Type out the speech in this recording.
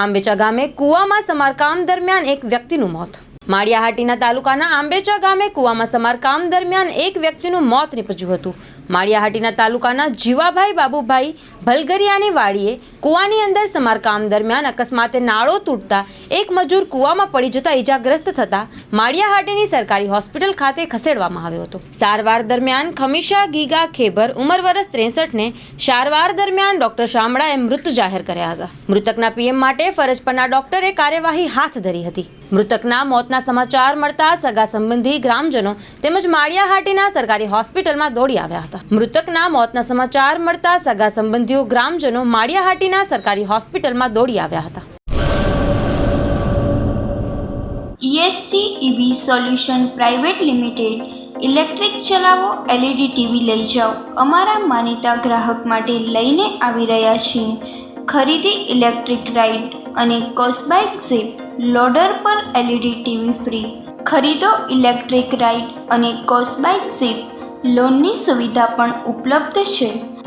આંબેચા ગામે કૂવામાં સમારકામ દરમિયાન એક વ્યક્તિનું મોત. માળિયાહાટીના તાલુકાના આંબેચા ગામે કૂવામાં સમારકામ દરમિયાન એક વ્યક્તિનું મોત નીપજ્યું હતું. માળિયાહાટીના તાલુકાના જીવાભાઈ બાબુભાઈ ભલગરિયાની વાડીએ કૂવાની અંદર સમારકામ દરમિયાન અકસ્માતે નાળો તૂટતા એક મજૂર કૂવામાં પડી જતા ઈજાગ્રસ્ત થતા માળિયાહાટીની સરકારી હોસ્પિટલ ખાતે ખસેડવામાં આવ્યો હતો. સારવાર દરમિયાન ખમીશા ગીગા ખેબર ઉંમર વર્ષ ત્રેસઠને સારવાર દરમિયાન ડોક્ટર શામળાએ મૃત જાહેર કર્યા હતા. મૃતકના પીએમ માટે ફરજ પરના ડોક્ટરે કાર્યવાહી હાથ ધરી હતી. મૃતકના મોતના સમાચાર મળતા સગા સંબંધી ગ્રામજનો તેમજ માળિયાહાટીના સરકારી હોસ્પિટલમાં દોડી આવ્યા હતા. મૃતકના મોતના સમાચાર મળતા સગા સંબંધીઓ ગ્રામજનો માળિયાહાટીના સરકારી હોસ્પિટલમાં દોડી આવ્યા હતા. ESC EV solution private limited electric ચલાવો એલઈડી ટીવી લઈ જાઓ. અમારા માનીતા ગ્રાહક માટે લઈને આવી રહ્યા છીએ. ખરીદી ઇલેક્ટ્રિક રાઇડ અને કોસ્બાઇક ઝીપ લોડર પર એલઈડી ટીવી ફ્રી. ખરીદો ઇલેક્ટ્રિક રાઇડ અને કોસ્બાઇક ઝીપ લોનની સુવિધા પણ ઉપલબ્ધ છે.